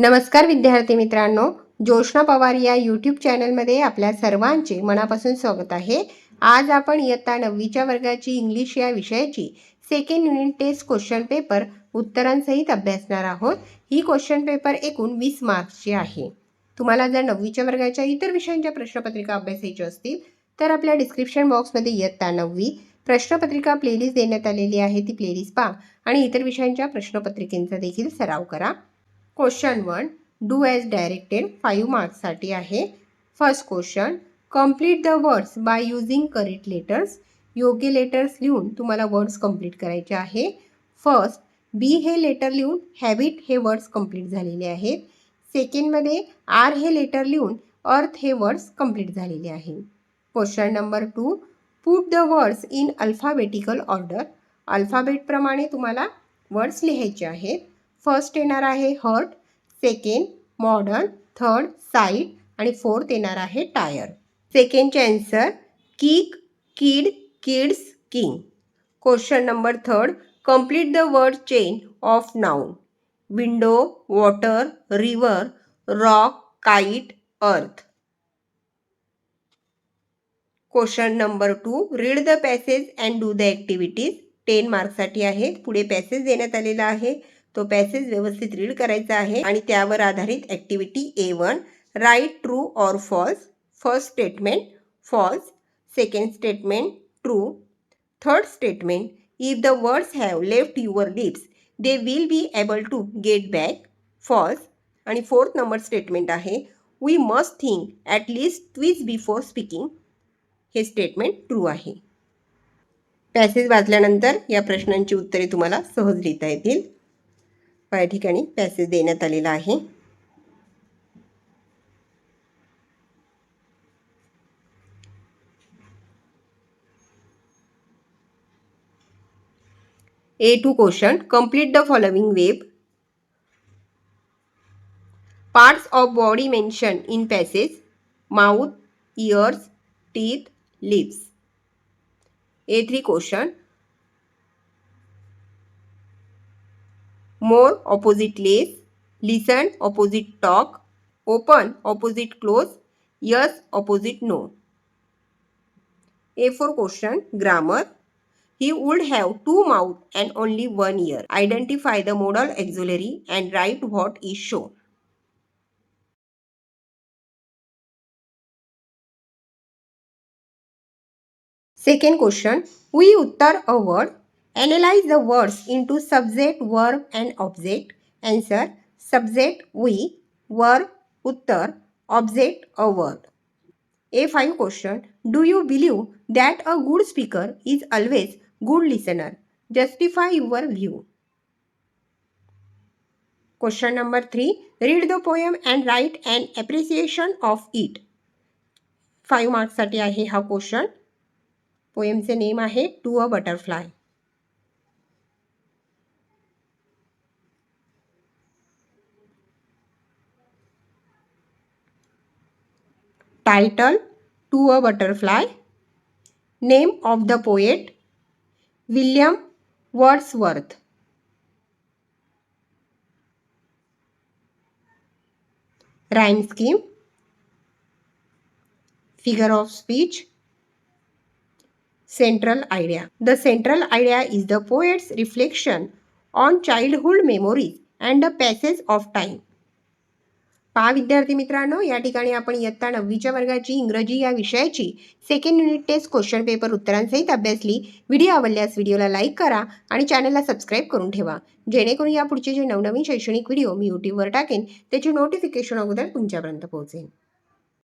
नमस्कार विद्यार्थी मित्रांनो जोशना पवार या यूट्यूब चॅनलमध्ये आपल्या सर्वांचे मनापासून स्वागत आहे. आज आपण इयत्ता नववीच्या वर्गाची इंग्लिश या विषयाची second unit test question paper उत्तरांसहित अभ्यासणार आहोत. ही क्वेश्चन पेपर एकूण वीस मार्क्सची आहे. तुम्हाला जर नववीच्या वर्गाच्या इतर विषयांच्या प्रश्नपत्रिका अभ्यासायच्या असतील तर आपल्या डिस्क्रिप्शन बॉक्समध्ये इयत्ता नववी प्रश्नपत्रिका प्लेलिस्ट देण्यात आलेली आहे. ती प्लेलिस्ट पहा आणि इतर विषयांच्या प्रश्नपत्रिकेंचा देखील सराव करा. Question one do as directed five मार्क्ससाठी आहे. First question complete the words by using correct letters योग्य लेटर्स लिहून तुम्हाला वर्ड्स कंप्लीट करायचे आहे. फर्स्ट बी हे लेटर लिहून हॅबिट हे वर्ड्स कंप्लीट झालेले आहेत. सेकंडमध्ये आर हे लेटर लिहून अर्थ हे वर्ड्स कंप्लीट झालेले आहे. Question number two put the words in alphabetical order अल्फाबेटप्रमाणे तुम्हाला वर्ड्स लिहायचे आहेत. फर्स्ट येणार आहे hurt second modern third side आणि फोर्थ येणार आहे tyre सेकंडचे answer kick kid kids king question number third complete the word chain of noun window water river rock kite earth question number two read the passage and do the activities ten मार्क्ससाठी आहे पुढे passage देण्यात आलेला आहे. तो passage व्यवस्थित read करायचा आहे आणि त्यावर आधारित activity A one write true or false first statement false second statement true third statement if the words have left your lips they will be able to get back false आणि fourth number statement आहे we must think at least twice before speaking हे statement true आहे. Passage वाचल्यानंतर या प्रश्नांची उत्तरे तुम्हाला सहज लिहिता येतील. या ठिकाणी पॅसेज देण्यात आलेला आहे. A two question complete the following web parts of body mention in passage mouth ears teeth lips A three question More opposite less. Listen opposite talk. Open opposite close. Yes opposite no. A4 question. Grammar. He would have two mouths and only one ear. Identify the modal auxiliary and write what is shown. Second question, we uttar a word. Analyze the words into subject, verb and object. Answer, subject we, verb uttar, object a word. A5 question, do you believe that a good speaker is always good listener? Justify your view. Question number 3, read the poem and write an appreciation of it. 5 marks साठी आहे हा question पोएमचे name आहे to a butterfly Title To a Butterfly. Name of the poet William Wordsworth. Rhyme scheme. Figure of speech. Central idea. The central idea is the poet's reflection on childhood memories and the passage of time. पहा विद्यार्थी मित्रांनो या ठिकाणी आपण इयत्ता नववीच्या वर्गाची इंग्रजी या विषयाची second unit test question paper उत्तरांसहित अभ्यासली. व्हिडिओ आवडल्यास व्हिडिओला लाईक करा आणि चॅनलला सबस्क्राईब करून ठेवा. जेणेकरून या पुढचे जे नवनवीन शैक्षणिक व्हिडिओ मी यूट्यूबवर टाकेन त्याची नोटिफिकेशन अगोदर तुमच्यापर्यंत पोहोचेन.